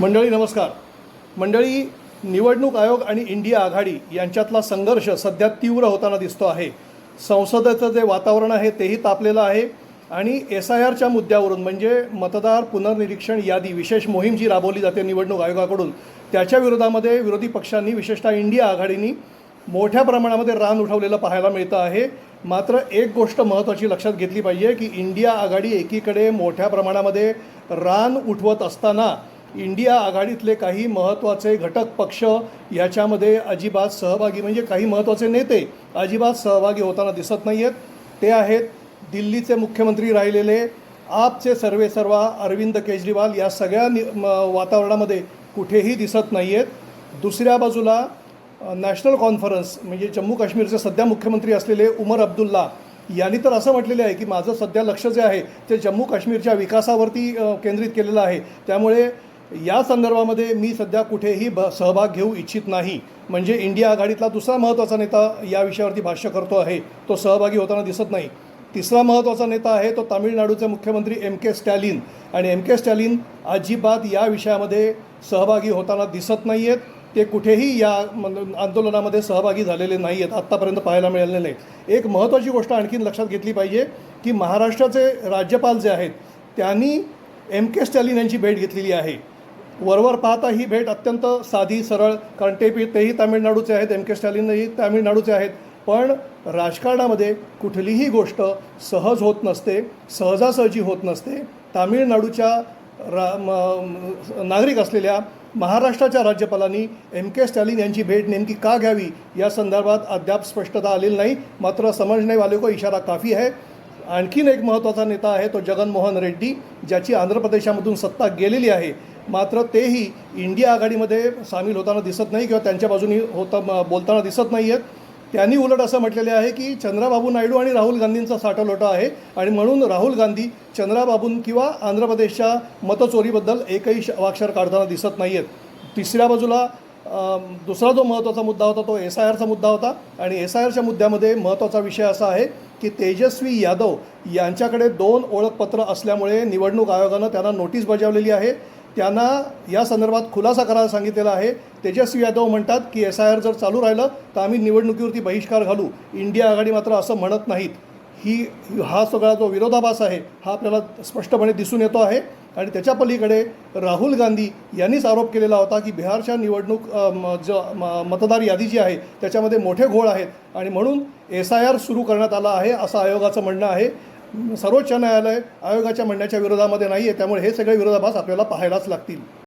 मंडळी नमस्कार. मंडळी निवडणूक आयोग आणि इंडिया आघाडी यांच्यातला संघर्ष सध्या तीव्र होताना दिसतो आहे. संसदेचं जे वातावरण आहे तेही तापलेलं आहे. आणि एस आय आरच्या मुद्द्यावरून म्हणजे मतदार पुनर्निरीक्षण यादी विशेष मोहीम जी राबवली जाते निवडणूक आयोगाकडून. त्याच्या विरोधामध्ये विरोधी पक्षांनी विशेषतः इंडिया आघाडीनी मोठ्या प्रमाणामध्ये रान उठवलेलं पाहायला मिळतं आहे. मात्र एक गोष्ट महत्त्वाची लक्षात घेतली पाहिजे की इंडिया आघाडी एकीकडे मोठ्या प्रमाणामध्ये रान उठवत असताना इंडिया आघाडीतले काही महत्त्वाचे घटक पक्ष याच्यामध्ये अजिबात सहभागी म्हणजे काही महत्त्वाचे नेते अजिबात सहभागी होताना दिसत नाही आहेत ते आहेत दिल्लीचे मुख्यमंत्री राहिलेले आपचे सर्वे सर्वा अरविंद केजरीवाल या सगळ्या नि म- वातावरणामध्ये कुठेही दिसत नाही आहेत दुसऱ्या बाजूला नॅशनल कॉन्फरन्स म्हणजे जम्मू काश्मीरचे सध्या मुख्यमंत्री असलेले उमर अब्दुल्ला यांनी तर असं म्हटलेले आहे की माझं सध्या लक्ष जे आहे ते जम्मू काश्मीरच्या विकासावरती केंद्रित केलेलं आहे. त्यामुळे या संदर्भामध्ये मी सध्या कुठेही ब सहभाग घेऊ इच्छित नाही. म्हणजे इंडिया आघाडीतला दुसरा महत्त्वाचा नेता या विषयावरती भाष्य करतो आहे. तो सहभागी होताना दिसत नाही. तिसरा महत्त्वाचा नेता आहे तो तामिळनाडूचे मुख्यमंत्री एम के स्टॅलिन. आणि एम के स्टॅलिन अजिबात या विषयामध्ये सहभागी होताना दिसत नाही आहेत ते कुठेही या आंदोलनामध्ये सहभागी झालेले नाही आहेत आत्तापर्यंत पाहायला मिळालेले नाही. एक महत्त्वाची गोष्ट आणखीन लक्षात घेतली पाहिजे की महाराष्ट्राचे राज्यपाल जे आहेत त्यांनी एम के स्टॅलिन यांची भेट घेतलेली आहे. वरवर पाहता ही भेट अत्यंत साधी सरळ कारण ते तेही तामिळनाडूचे आहेत एम के स्टॅलिनही तामिळनाडूचे आहेत. पण राजकारणामध्ये कुठलीही गोष्ट सहज होत नसते सहजासहजी होत नसते. तामिळनाडूच्या रा म- नागरिक असलेल्या महाराष्ट्राच्या राज्यपालांनी एम के स्टॅलिन यांची भेट नेमकी का घ्यावी या संदर्भात अद्याप स्पष्टता आलेली नाही. मात्र समजणे वाले को इशारा काफी आहे. आणखीन एक महत्त्वाचा नेता आहे तो जगनमोहन रेड्डी ज्याची आंध्र प्रदेशामधून सत्ता गेलेली आहे. मात्र तेही इंडिया आघाडीमध्ये सामील होताना दिसत नाही किंवा त्यांच्या बाजूनी होता बोलताना दिसत नाही आहेत त्यांनी उलट असं म्हटलेले आहे की चंद्राबाबू नायडू आणि राहुल गांधींचा साठालोटा आहे आणि म्हणून राहुल गांधी चंद्राबाबून किंवा आंध्र प्रदेशच्या मतचोरीबद्दल एकही श- वाक्षर काढताना दिसत नाही आहेत तिसऱ्या बाजूला दुसरा जो महत्त्वाचा मुद्दा होता तो एस आय आरचा मुद्दा होता. आणि एस आय आरच्या मुद्द्यामध्ये महत्त्वाचा विषय असा आहे की तेजस्वी यादव यांच्याकडे दोन ओळखपत्र असल्यामुळे निवडणूक आयोगानं त्यांना नोटीस बजावलेली आहे. त्यांना या संदर्भात खुलासा करायला सांगितलेला आहे. तेजस्वी यादव म्हणतात की एस आय आर जर चालू राहिलं तर आम्ही निवडणुकीवरती बहिष्कार घालू. इंडिया आघाडी मात्र असं म्हणत नाहीत. ही हा सगळा जो विरोधाभास आहे हा आपल्याला स्पष्टपणे दिसून येतो आहे. आणि त्याच्या पलीकडे राहुल गांधी यांनीच आरोप केलेला होता की बिहारच्या निवडणूक म- ज म- मतदार यादी जी आहे त्याच्यामध्ये मोठे घोळ आहेत. आणि म्हणून एस आय आर सुरू करण्यात आला आहे असं आयोगाचं म्हणणं आहे. सर्वोच्च न्यायालय आयोगाच्या म्हणण्याच्या विरोधामध्ये नाही आहे त्यामुळे हे सगळे विरोधाभास आपल्याला पाहायलाच लागतील.